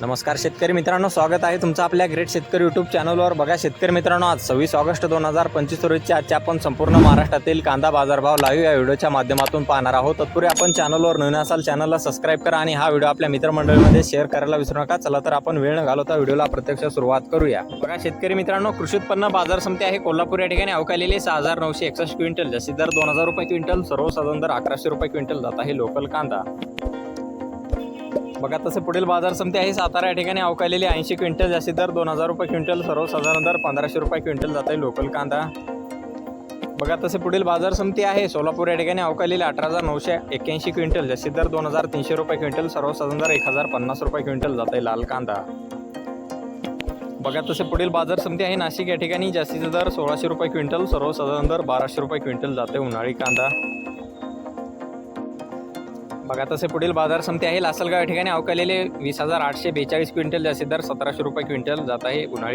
नमस्कार शेतकरी मित्रांनो स्वागत आहे तुमचं आपल्या ग्रेट शेतकरी यूट्यूब चॅनलवर बघा शेतकरी मित्रांनो आज सव्वीस ऑगस्ट दोन हजार पंचवीस रोजच्या आजच्या आपण संपूर्ण महाराष्ट्रातील कांदा बाजारभाव लाईव्ह या व्हिडिओच्या माध्यमातून पाहणार आहोत. तत्पूर्वी आपण चॅनलवर नवीन असाल चॅनलला सबस्क्राईब करा आणि हा व्हिडिओ आपल्या मित्रमंडळीमध्ये शेअर करायला विसरू नका. चला तर आपण वेळ न घालवता व्हिडिओला प्रत्यक्ष सुरुवात करूया. बघा शेतकरी मित्रांनो कृषी उत्पन्न बाजार समिती आहे कोल्हापूर. या ठिकाणी अवकालेले सहा हजार नऊशे एकसष्ट क्विंटल. जास्तीत दर दोन हजार रुपये क्विंटल सर्वसाधारण दर अकराशे रुपये क्विंटल जात आहे लोकल कांदा. बघा तसे पुढील बाजार समिती आहे. सातारा या ठिकाणी अवकालेली ऐंशी क्विंटल जास्तीत दर दोन हजार रुपये क्विंटल सर्वसाधारण दर पंधराशे रुपये क्विंटल जात आहे लोकल कांदा. बघा तसे पुढील बाजार समिती आहे. सोलापूर या ठिकाणी अवकालेली अठरा हजार नऊशे एक्क्याऐंशी क्विंटल जास्तीत दर दोन हजार तीनशे रुपये क्विंटल सर्वसाधारण दर एक हजार पन्नास रुपये क्विंटल जात आहे लाल कांदा. बघा तसे पुढील बाजार समिती आहे. नाशिक या ठिकाणी जास्तीचा दर सोळाशे रुपये क्विंटल सर्वसाधारण दर बाराशे रुपये क्विंटल जाते उन्हाळी कांदा. बघा तसे पुढील बाजार समिती आहे. लासलगाव या ठिकाणी अवकालेले वीस हजार आठशे बेचाळीस क्विंटल जास्तीत दर सतराशे रुपये क्विंटल जात आहे उन्हाळी.